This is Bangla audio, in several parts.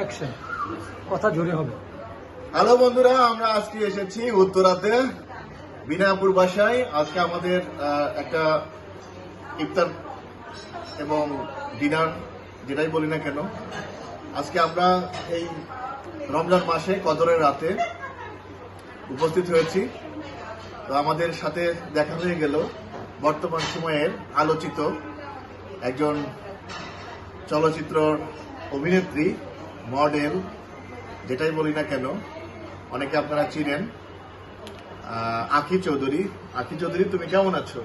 অ্যাকশন কথা জোরে হবে। হ্যালো বন্ধুরা, আমরা আজকে এসেছি উত্তরাতে বিনাপুর বাসায়। আজকে আমাদের একটা ইফতার এবং ডিনার, যেটাই বলি না কেন, আজকে আমরা এই রমজান মাসে কদরের রাতে উপস্থিত হয়েছি। তো আমাদের সাথে দেখা হয়ে গেল বর্তমান সময়ের আলোচিত একজন চলচ্চিত্র অভিনেত্রী মডেল যেটাই বলি না কেন অনেকে আপনারা চিনেন আখি চৌধুরী। আখি চৌধুরী তুমি কেমন আছো?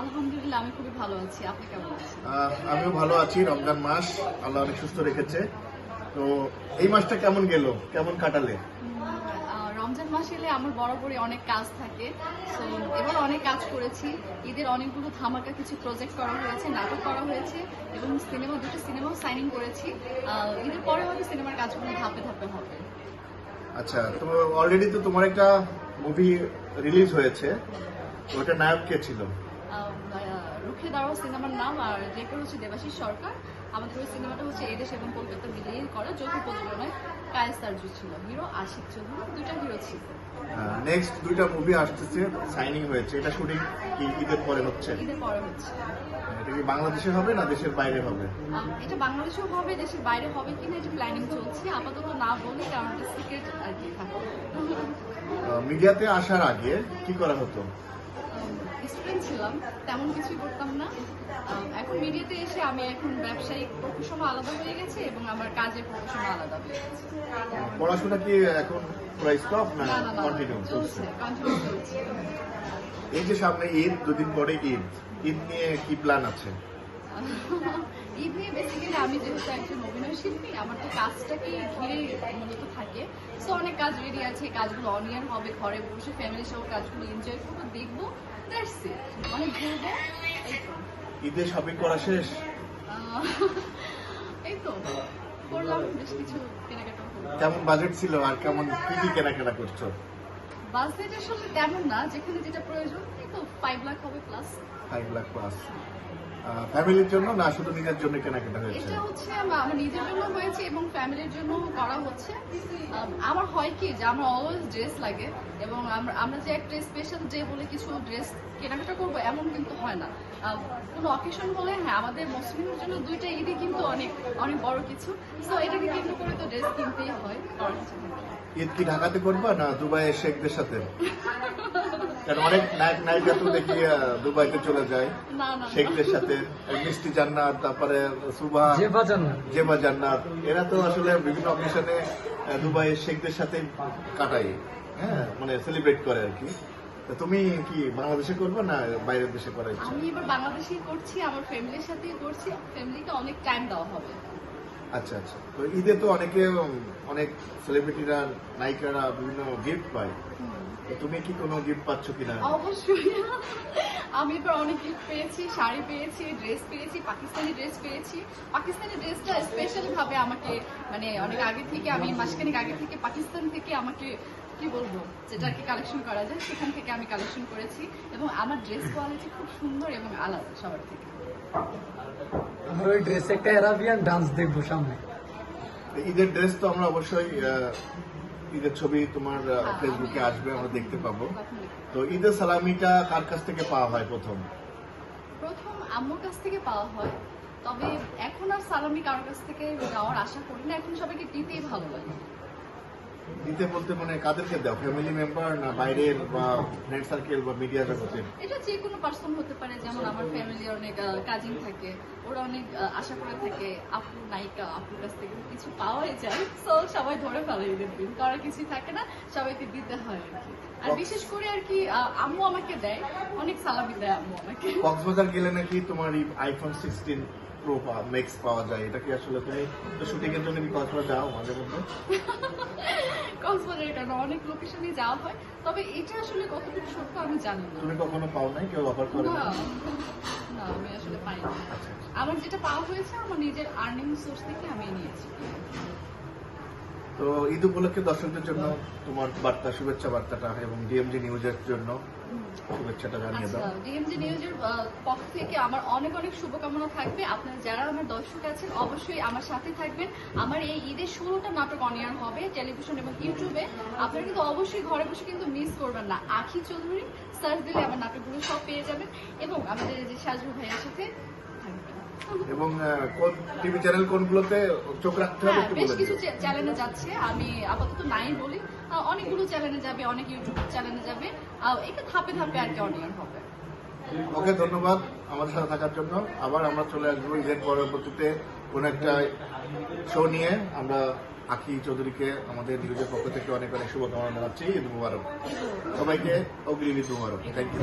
আলহামদুলিল্লাহ আমি খুবই ভালো আছি। আপনি কেমন আছেন? আমিও ভালো আছি রমজান মাস আল্লাহ অনেক সুস্থ রেখেছে। তো এই মাসটা কেমন গেল? কেমন কাটালে? রমজান মাস এলে আমার বরাবরই অনেক কাজ থাকে। তো এবার অনেক কাজ করেছি। ঈদের অনেকগুলো ধামাকা কিছু প্রজেক্ট করা হয়েছে নাটক করা হয়েছে এবং সিনেমা দুটো সিনেমাও সাইনিং করেছি। ঈদের পরে হয়তো সিনেমার কাজগুলো ধাপে ধাপে হবে। আচ্ছা তো অলরেডি তো তোমার একটা মুভি রিলিজ হয়েছে। ওটা নায়ক কে ছিল? রুখে দাঁড়াও সিনেমার নাম আর ডিরেক্টর হচ্ছে দেবাশিস সরকার। আমাদের ওই সিনেমাটা হচ্ছে এদেশ এবং কলকাতা মিলিয়ে করা যৌথ প্রযোজনায় কায়েস তারজু ছিল হিরো আশিক চৌধুরী দুইটা হিরো ছিল। নেক্সট দুইটা মুভি আসতেছে সাইনিং হয়েছে। এটা শুটিং কি ঈদের পরে হচ্ছে? ঈদের পরে হচ্ছে। এটা কি বাংলাদেশে হবে না দেশের বাইরে হবে? এটা বাংলাদেশেও হবে দেশের বাইরে হবে কিনা এটা প্ল্যানিং চলছে। আপাতত না বলি কারণ এটা সিক্রেট আর কি। থাকে মিডিয়াতে আসার আগে কি করা হতো? স্টুডেন্ট ছিলাম তেমন কিছুই করতাম না। এখন মিডিয়াতে এসে আমি এখন ব্যবসায়িক প্রফেশনও আলাদা হয়ে গেছে এবং আমার কাজের প্রফেশনও আলাদা হয়ে গেছে। পড়াশোনা কি এখন পুরো স্টপ না কন্টিনিউ চলছে এই যে সামনে ঈদ দুদিন পরে ঈদ ঈদ নিয়ে কি প্ল্যান আছে? ঈদ নিয়ে বেসিক্যালি আমি যেহেতু একজন অভিনয় শিল্পী আমার তো কাজটাকে ঘিরে মূলত থাকে। সো অনেক কাজ রেডি আছে কাজগুলো অনিয়ার হবে ঘরে বসে ফ্যামিলি সহ কাজগুলো এনজয় করব দেখব। দ্যাটস ইট অনেক ঘুরবো ঈদে শপিং করা শেষ? এই তো। করলাম বেশ কিছু কেনাকাটা কেমন বাজেট ছিল আর কেমন কি কি কেনাকাটা করছ? বাজেট আসলে তেমন না যেখানে যেটা প্রয়োজন এই তো ফাইভ লাখ হবে প্লাস ফাইভ লাখ প্লাস ফ্যামিলির জন্য না শুধু নিজের জন্য কেনাকাটা হয়েছে? এটা হচ্ছে আমা- আমার নিজের জন্য হয়েছে এবং ফ্যামিলির জন্য করা হচ্ছে। আমার হয় কি যে আমার অলওয়েজ ড্রেস লাগে এবং আমরা যে একটা স্পেশাল ডে বলে কিছু ড্রেস কেনাকাটা করব এমন কিন্তু হয় না। কোনো অকেশন হলে হ্যাঁ আমাদের মুসলিমের জন্য দুইটা ঈদই কিন্তু অনেক অনেক বড় কিছু। সো এটাকে কেন্দ্র করে তো ড্রেস কিনতেই হয়। ঈদ কি ঢাকাতে করবা না দুবাইয়ের শেখদের সাথে? কারণ অনেক নায়ক নায়িকা তো দেখি দুবাইতে চলে যায়। শেখদের সাথে মিষ্টি জান্নাত তারপরে না জেবা জান্নাত। এরা তো আসলে বিভিন্ন অকেশনে দুবাইয়ের শেখদের সাথে কাটায় হ্যাঁ মানে সেলিব্রেট করে আর কি। তো তুমি কি বাংলাদেশে করবে না বাইরের দেশে করার ইচ্ছা? আমি এবার বাংলাদেশেই করছি আমার ফ্যামিলির সাথেই করছি। ফ্যামিলিকে অনেক টাইম দেওয়া হবে। আচ্ছা আচ্ছা। তো ঈদে তো অনেকে অনেক সেলিব্রিটিরা নায়িকারা বিভিন্ন গিফট পায়। তুমি কি কোনো গিফট পাচ্ছ কিনা? অবশ্যই। আমি এবার অনেক গিফট পেয়েছি শাড়ি পেয়েছি ড্রেস পেয়েছি পাকিস্তানি ড্রেস পেয়েছি। পাকিস্তানি ড্রেসটা স্পেশালি ভাবে আমাকে মানে অনেক আগে থেকে আমি মাসখানেক আগে থেকে পাকিস্তান থেকে আমাকে কি বলব যেটা আর কি কালেকশন করা যায় সেখান থেকে আমি কালেকশন করেছি। এবং আমার ড্রেস কোয়ালিটি খুব সুন্দর এবং আলাদা সবার থেকে। আমার ওই ড্রেসে একটা অ্যারাবিয়ান ডান্স দেখব সামনে। ঈদের ড্রেস তো আমরা অবশ্যই আহ, ঈদের ছবি তোমার হ্যাঁ, ফেসবুকে আসবে আমরা দেখতে পাবো? তো ঈদের সালামিটা কার কাছ থেকে পাওয়া হয় প্রথম? প্রথম আমার কাছ থেকে পাওয়া হয় তবে এখন আর সালামি কারোর কাছ থেকে যাওয়ার আশা করি না। এখন সবাইকে দিতেই ভালো লাগে। দিতে বলতে মানে কাদেরকে দাও? ফ্যামিলি মেম্বার না বাইরের বা ফ্রেন্ড সার্কেল বা মিডিয়া জগতের এটা যে কোনো পার্সন হতে পারে যেমন আমার ফ্যামিলির অনেক কাজিন থাকে ওরা অনেক আশা করে থাকে আপু নায়িকা আপুর কাছ থেকে কিছু পাওয়াই যায়। তো সবাই ধরে ফেলে ঈদের দিন করার কিছুই থাকে না সবাইকে দিতে হয় আর বিশেষ করে আর কি আম্মু আমাকে দেয় অনেক সালামি দেয় আম্মু আমাকে। কক্সবাজার গেলে নাকি তোমার এই আইফোন সিক্সটিন প্রো ম্যাক্স পাওয়া যায়? এটা কি আসলে তুমি শুটিং এর জন্য কি কক্সবাজার যাও মাঝে মধ্যে? কক্সবাজারের কারণে অনেক লোকেশনে যাওয়া হয়। তবে এটা আসলে কতটুকু সত্য আমি জানি না। তুমি কখনো পাও নাই? কেউ অফার করে না। না আমি আসলে পাই না। আমার যেটা পাওয়া হয়েছে আমার নিজের আর্নিং সোর্স থেকে আমি নিয়েছি। তো ঈদ উপলক্ষে দর্শকদের জন্য তোমার বার্তা, শুভেচ্ছা বার্তাটা এবং ডিএমজি নিউজের জন্য শুভেচ্ছাটা জানিয়ে আচ্ছা দাও ডিএমজি নিউজের পক্ষ থেকে আমার অনেক অনেক শুভকামনা থাকবে। আপনারা যারা আমার দর্শক আছেন, অবশ্যই আমার সাথে থাকবেন। আমার এই ঈদের ষোলোটা নাটক অনিয়ার হবে, টেলিভিশন এবং ইউটিউবে। আপনারা কিন্তু অবশ্যই ঘরে বসে কিন্তু মিস করবেন না। আখি চৌধুরী সার্চ দিলে আমার নাটকগুলো সব পেয়ে যাবেন। এবং আমাদের যে সাজু ভাইয়ের সাথে এবং কোন টিভি চ্যানেল কোনগুলোতে চোখ রাখতে হবে হ্যাঁ বেশ কিছু চ্যানেলে যাচ্ছে। আমি আপাতত নাই বলি অনেকগুলো চ্যানেলে যাবে অনেক ইউটিউব চ্যানেলে যাবে। এটা ধাপে ধাপে আর কি অনিয়ন হবে। ওকে ধন্যবাদ আমাদের সাথে থাকার জন্য। আবার আমরা চলে আসব ঈদের পরবর্তীতে কোন একটা শো নিয়ে। আমরা আখি চৌধুরীকে আমাদের নিউজের পক্ষ থেকে অনেক অনেক শুভকামনা জানাচ্ছি। ঈদ মুবারক। সবাইকে অগ্রিম ঈদ মুবারক। Thank you